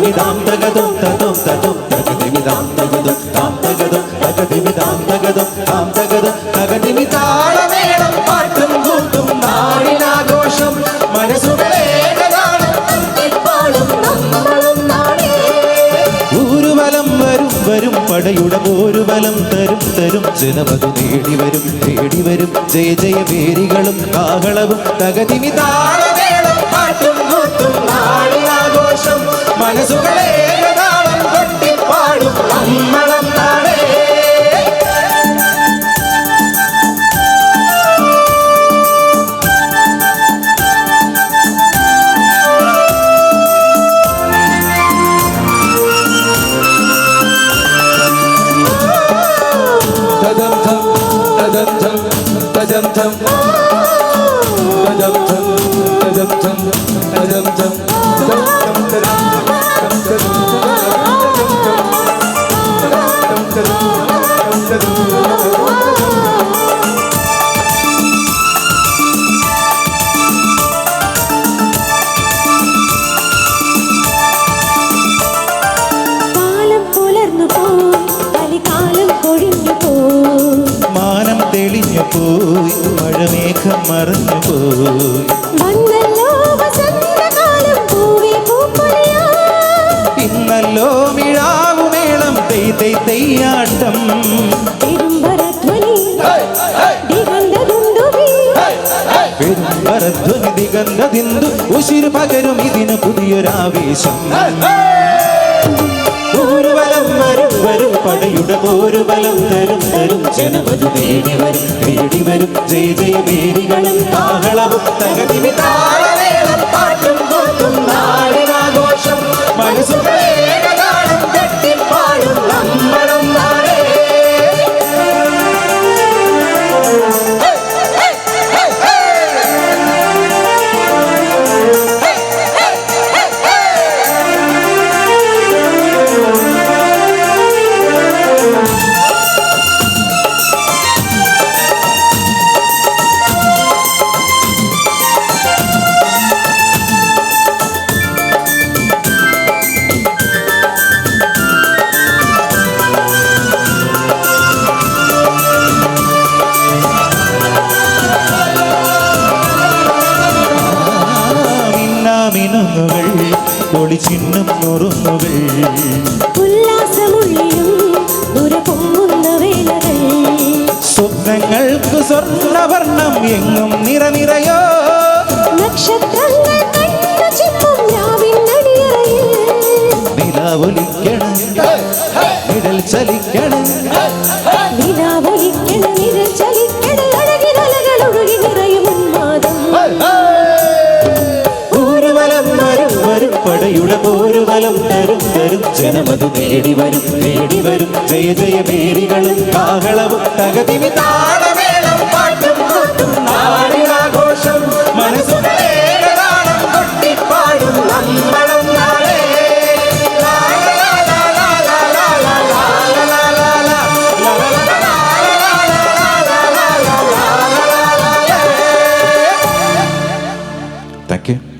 തകതിമിതാം തകതും തതും തതും തകതിമിതാം തകതും താം തകതും തകതിമിതാം തകതും താം തകതും തകതിമിതാളമേളം പാട്ടും കൂട്ടും നാടിനാഘോഷം മനസ്സുകളേകതാണ് പാടും നമ്മളും നാടേ വരും വരും തരും. തരും നേടി വരും തേടി വരും. ജയ ജയ പേരികളും കാഹളവും പാട്ടും നാടിനാഘോഷം മനസ്സുകളേകതാളം കൊട്ടിപ്പാടും നമ്മളം നാടേ തദം ധം തദം ധം തദം ധം തദം ധം തദം ധം തദം ധം തദം തദം മഴമേഘം മറന്നു പോയി ഇന്നല്ലോ മിഴാവുമേളം തെയ് തെയ് തെയ്യാട്ടം. പെരുമ്പരധ്വനി ദിഗന്ധതിന്തു ഉശിരു പകരും ഇതിന് പുതിയൊരാവേശം. ഒരു വരും വരും പടയുടെ പോരുവലം തരും തരും. ജനമതു തേടി വരും തേടി വരും. ജയ ജയ പേരികളും താഹളവും തകതിമി പൊളിച്ചിന്നും ചിഹ്നം ദുരപൊങ്ങുന്ന സ്വപ്നങ്ങൾക്ക് സ്വർണവർണം എങ്ങും നിറനിറയോ? നക്ഷത്രങ്ങൾ നിലാവൊലിക്കണം നിഴൽ ചലിക്കണം ജനമതു നേടി വരും നേടി വരും. ജയ ജയ മേരികളും കാഹളവും തകതിമി